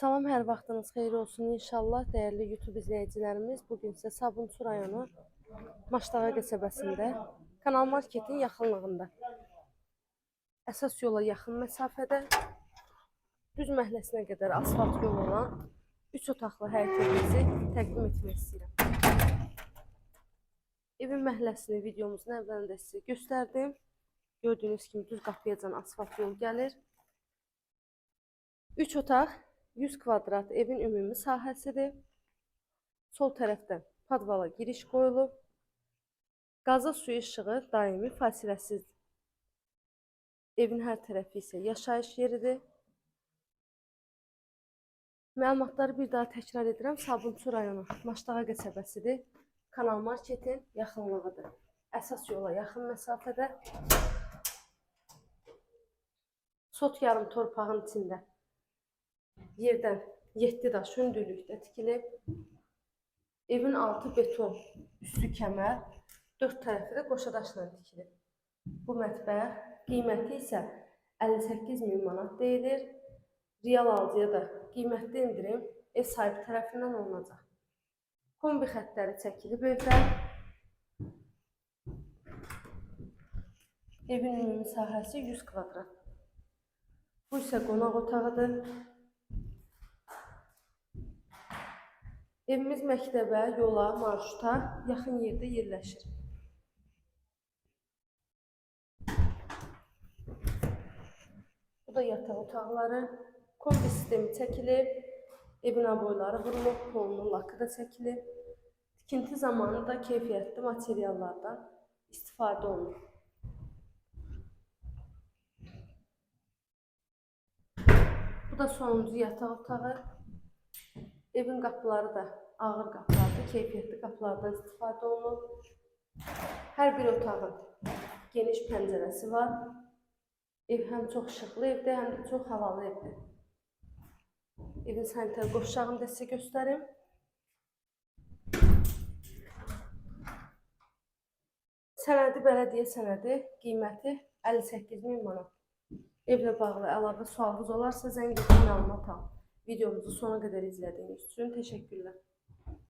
Salam, hər vaxtınız xeyir olsun inşallah dəyərli YouTube izləyicilərimiz. Bu gün sizə Sabunçu rayonu Maşdağa qəsəbəsində Kanal Marketin yaxınlığında əsas yola yaxın məsafədə düz məhəlləsinə qədər asfalt yol olan 3 otaqlı həyət evimizi təqdim etmək istəyirəm. Evin məhləsini videomuzun əvvəlində sizə göstərdim. Gördüyünüz kimi düz qapıyacan asfalt yol gəlir. 3 otaq 100 kvadrat evin ümumi sahəsidir. Sol tərəfdən padvala giriş qoyulub. Qazı suyu işığı daimi fasiləsizdir. Evin hər tərəfi isə yaşayış yeridir. Məlumatları bir daha təkrar edirəm. Sabunçu rayonu Maşdağa qəsəbəsidir. Kanal Marketin yaxınlığıdır. Əsas yola yaxın məsafədə. Sot yarım torpağın içində yerdən 7 daş hündürlükdə tikilib. Evin altı beton, üstü kəmər, dörd tərəfi də qoşa daşla tikilib. Bu mətbəx qiyməti isə 58 min manat deyilir. Real alıcıya da qiymətli indirim ev sahibi tərəfindən olunacaq. Kombi xəttləri çəkilib evdən. Evin ümumi sahəsi 100 kvadrat. Bu isə qonaq otağıdır. Evimiz məktəbə, yola, marşruta yaxın yerdə yerləşir. Bu da yataq otaqları. Kombi sistemi çəkilib. Evin aboyları vurulub, polunun lakı da çəkilib. Tikinti zamanı da keyfiyyətli materiallardan istifadə olunur. Bu da sonuncu yataq otağı. Evin qapıları da ağır qapılardır, keyfiyyətli qapılardan istifadə olunub. Hər bir otağın geniş pəncərəsi var. Ev həm çox işıqlı evdir, həm də çox havalı evdir. Evin sanitar qovşağını da sizə göstərim. Sənədi bələdiyyə sənədi, qiyməti 58 min manat. Evlə bağlı əlavə sualınız olarsa zəng edin məlumat al. Videomuzu sona qədər izlədiyiniz üçün təşəkkürlər.